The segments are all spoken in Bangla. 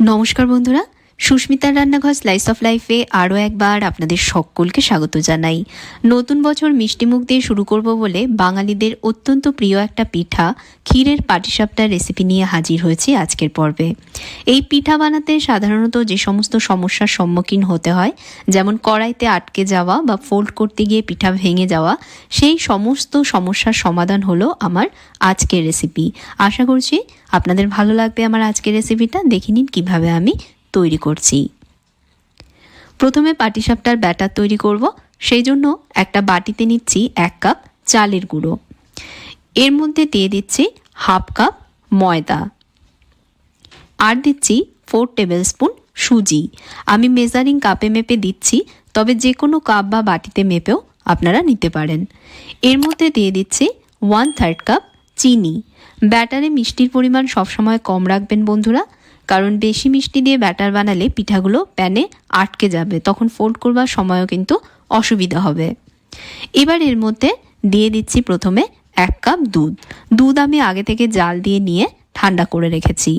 নমস্কার বন্ধুরা সুস্মিতার রান্নাঘর স্লাইস অফ লাইফে আরও একবার আপনাদের সকলকে স্বাগত জানাই। নতুন বছর মিষ্টিমুখ দিয়ে শুরু করব বলে বাঙালিদের অত্যন্ত প্রিয় একটা পিঠা ক্ষীরের পাটিসাপটার রেসিপি নিয়ে হাজির হয়েছি আজকের পর্বে। এই পিঠা বানাতে সাধারণত যে সমস্ত সমস্যার সম্মুখীন হতে হয়, যেমন কড়াইতে আটকে যাওয়া বা ফোল্ড করতে গিয়ে পিঠা ভেঙে যাওয়া, সেই সমস্ত সমস্যার সমাধান হলো আমার আজকের রেসিপি আশা করছি আপনাদের ভালো লাগবে আমার আজকের রেসিপিটা দেখে নিন কীভাবে আমি তৈরি করছি। প্রথমে পাটিসাপটার ব্যাটার তৈরি করব, সেই জন্য একটা বাটিতে নিচ্ছি এক কাপ চালের গুঁড়ো। এর মধ্যে দিয়ে দিচ্ছি হাফ কাপ ময়দা। আর দিচ্ছি ফোর টেবিল স্পুন সুজি। আমি মেজারিং কাপে মেপে দিচ্ছি, তবে যে কোনো কাপ বা বাটিতে মেপেও আপনারা নিতে পারেন। এর মধ্যে দিয়ে দিচ্ছি ওয়ান থার্ড কাপ চিনি। ব্যাটারে মিষ্টির পরিমাণ সবসময় কম রাখবেন বন্ধুরা। কারণ বেশি মিষ্টি দিয়ে ব্যাটার বানালে পিঠাগুলো প্যানে আটকে যাবে, তখন ফোল্ড করবার সময়ও কিন্তু অসুবিধা হবে। এবার এর মধ্যে দিয়ে দিচ্ছি প্রথমে এক কাপ দুধ। দুধ আমি আগে থেকে জাল দিয়ে নিয়ে ঠান্ডা করে রেখেছি।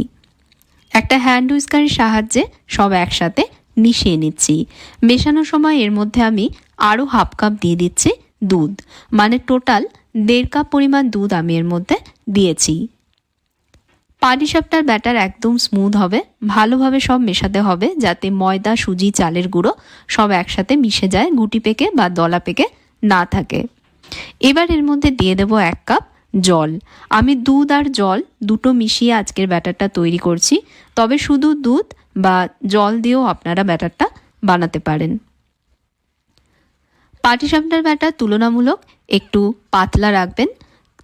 একটা হ্যান্ড উইস্কারের সাহায্যে সব একসাথে মিশিয়ে নিচ্ছি। মেশানোর সময় এর মধ্যে আমি আরও হাফ কাপ দিয়ে দিচ্ছি দুধ। মানে টোটাল দেড় কাপ পরিমাণ দুধ আমি এর মধ্যে দিয়েছি। পাটিসাপটার ব্যাটার একদম স্মুথ হবে, ভালোভাবে সব মেশাতে হবে যাতে ময়দা, সুজি, চালের গুঁড়ো সব একসাথে মিশে যায়, গুটি পেকে বা দলা পেকে না থাকে। এবার এর মধ্যে দিয়ে দেবো এক কাপ জল। আমি দুধ আর জল দুটো মিশিয়ে আজকের ব্যাটারটা তৈরি করছি, তবে শুধু দুধ বা জল দিয়েও আপনারা ব্যাটারটা বানাতে পারেন। পাটিসাপটার ব্যাটার তুলনামূলক একটু পাতলা রাখবেন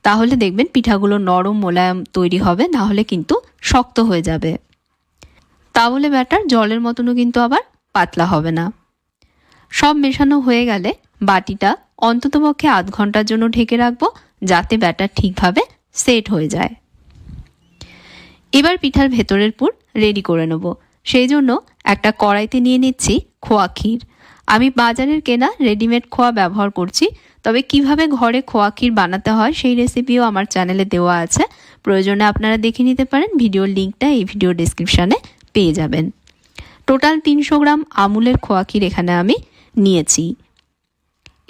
তাহলে দেখবেন পিঠাগুলো নরম মোলায়েম তৈরি হবে, না হলে কিন্তু শক্ত হয়ে যাবে। তাহলে ব্যাটার জলের মতনও কিন্তু আবার পাতলা হবে না। সব মেশানো হয়ে গেলে বাটিটা অন্ততপক্ষে আধ ঘণ্টার জন্য ঢেকে রাখব, যাতে ব্যাটার ঠিকভাবে সেট হয়ে যায়। এবার পিঠার ভেতরের পুর রেডি করে নেব। সেই জন্য একটা কড়াইতে নিয়ে নিচ্ছি খোয়া ক্ষীর। আমি বাজারের কেনা রেডিমেড খোয়া ব্যবহার করছি, তবে কীভাবে ঘরে খোয়া ক্ষীর বানাতে হয় সেই রেসিপিও আমার চ্যানেলে দেওয়া আছে। প্রয়োজনে আপনারা দেখে নিতে পারেন, ভিডিওর লিঙ্কটা এই ভিডিও ডিসক্রিপশানে পেয়ে যাবেন। টোটাল তিনশো গ্রাম আমুলের খোয়া ক্ষীর এখানে আমি নিয়েছি।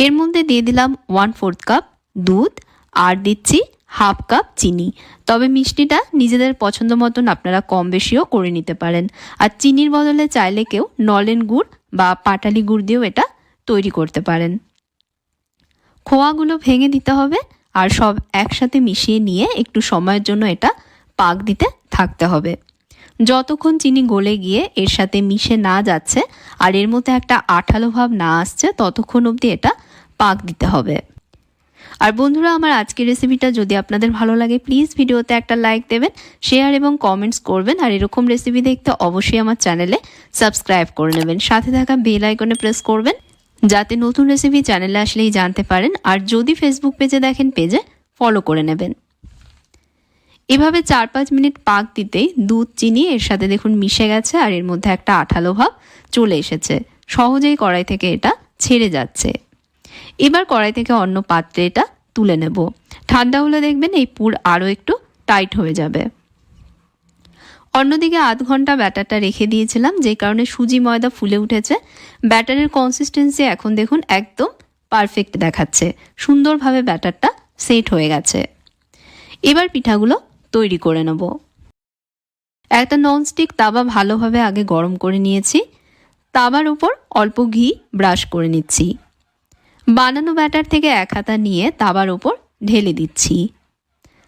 এর মধ্যে দিয়ে দিলাম ওয়ান ফোর্থ কাপ দুধ, আর দিচ্ছি হাফ কাপ চিনি। তবে মিষ্টিটা নিজেদের পছন্দ মতন আপনারা কম বেশিও করে নিতে পারেন। আর চিনির বদলে চাইলে কেউ নলেন গুড় বা পাটালি গুড় দিয়েও এটা তৈরি করতে পারেন। খোয়াগুলো ভেঙে দিতে হবে আর সব একসাথে মিশিয়ে নিয়ে একটু সময়ের জন্য এটা পাক দিতে থাকতে হবে। যতক্ষণ চিনি গলে গিয়ে এর সাথে মিশে না যাচ্ছে আর এর মধ্যে একটা আঠালো ভাব না আসছে, ততক্ষণ অবধি এটা পাক দিতে হবে। আর বন্ধুরা, আমার আজকের রেসিপিটা যদি আপনাদের ভালো লাগে প্লিজ ভিডিওতে একটা লাইক দেবেন শেয়ার এবং কমেন্টস করবেন, আর এরকম রেসিপি দেখতে অবশ্যই আমার চ্যানেলে সাবস্ক্রাইব করে নেবেন। সাথে থাকা বেল আইকনে প্রেস করবেন, যাতে নতুন রেসিপি চ্যানেলে আসলেই জানতে পারেন, আর যদি ফেসবুক পেজে দেখেন পেজে ফলো করে নেবেন। এভাবে চার পাঁচ মিনিট পাক দিতেই দুধ, চিনি, এর সাথে দেখুন মিশে গেছে, আর এর মধ্যে একটা আঠালো ভাব চলে এসেছে। সহজেই কড়াই থেকে এটা ছেড়ে যাচ্ছে। এবার কড়াই থেকে অন্য পাত্রে এটা তুলে নেব। ঠান্ডা হলে দেখবেন এই পুর আরও একটু টাইট হয়ে যাবে। অন্যদিকে আধ ঘণ্টা ব্যাটারটা রেখে দিয়েছিলাম, যে কারণে সুজি ময়দা ফুলে উঠেছে। ব্যাটারের কনসিস্টেন্সি এখন দেখুন একদম পারফেক্ট দেখাচ্ছে। সুন্দরভাবে ব্যাটারটা সেট হয়ে গেছে। এবার পিঠাগুলো তৈরি করে নেব। একটা ননস্টিক তাবা ভালোভাবে আগে গরম করে নিয়েছি। তাবার উপর অল্প ঘি ব্রাশ করে নিচ্ছি। বানানো ব্যাটার থেকে এক হাতা নিয়ে তাবার উপর ঢেলে দিচ্ছি।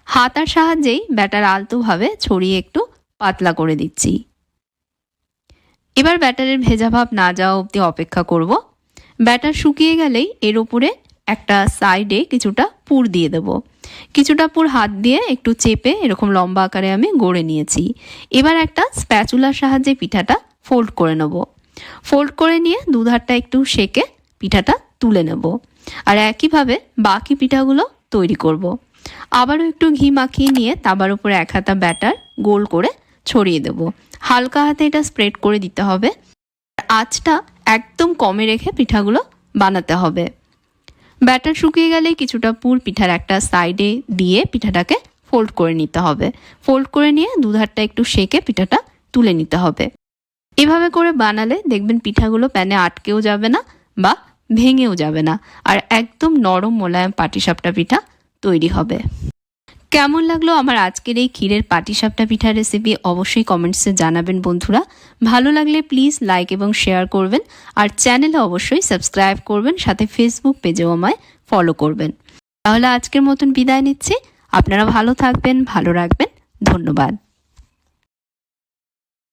হাতার সাহায্যেই ব্যাটার আলতোভাবে ছড়িয়ে একটু পাতলা করে দিচ্ছি। এবার ব্যাটারের ভেজা ভাব না যাওয়া অবধি অপেক্ষা করব। ব্যাটার শুকিয়ে গেলেই এর উপরে একটা সাইডে কিছুটা পুর দিয়ে দেব। কিছুটা পুর হাত দিয়ে একটু চেপে এরকম লম্বা আকারে আমি গড়ে নিয়েছি। এবার একটা স্প্যাচুলার সাহায্যে পিঠাটা ফোল্ড করে নেব। ফোল্ড করে নিয়ে দুধারটা একটু সেকে পিঠাটা তুলে নেব। আর একইভাবে বাকি পিঠাগুলো তৈরি করব। আবারও একটু ঘি মাখিয়ে নিয়ে তাবার উপরে এক হাতা ব্যাটার গোল করে ছড়িয়ে দেব। হালকা হাতে এটা স্প্রেড করে দিতে হবে। আঁচটা একদম কমে রেখে পিঠাগুলো বানাতে হবে। ব্যাটার শুকিয়ে গেলেই কিছুটা পুর পিঠার একটা সাইডে দিয়ে পিঠাটাকে ফোল্ড করে নিতে হবে। ফোল্ড করে নিয়ে দুধারটা একটু সেকে পিঠাটা তুলে নিতে হবে। এভাবে করে বানালে দেখবেন পিঠাগুলো প্যানে আটকেও যাবে না বা ভেঙেও যাবে না। আর একদম নরম মোলায়েম পাটিসাপটা পিঠা তৈরি হবে। কেমন লাগল আমার আজকের এই ক্ষীরের পাটিসাপটা পিঠা রেসিপি অবশ্যই কমেন্টসে জানাবেন বন্ধুরা। ভালো লাগলে প্লিজ লাইক এবং শেয়ার করবেন। আর চ্যানেলে অবশ্যই সাবস্ক্রাইব করবেন, সাথে ফেসবুক পেজেও আমায় ফলো করবেন। তাহলে আজকের মতন বিদায় নিচ্ছি। আপনারা ভালো থাকবেন, ভালো রাখবেন। ধন্যবাদ।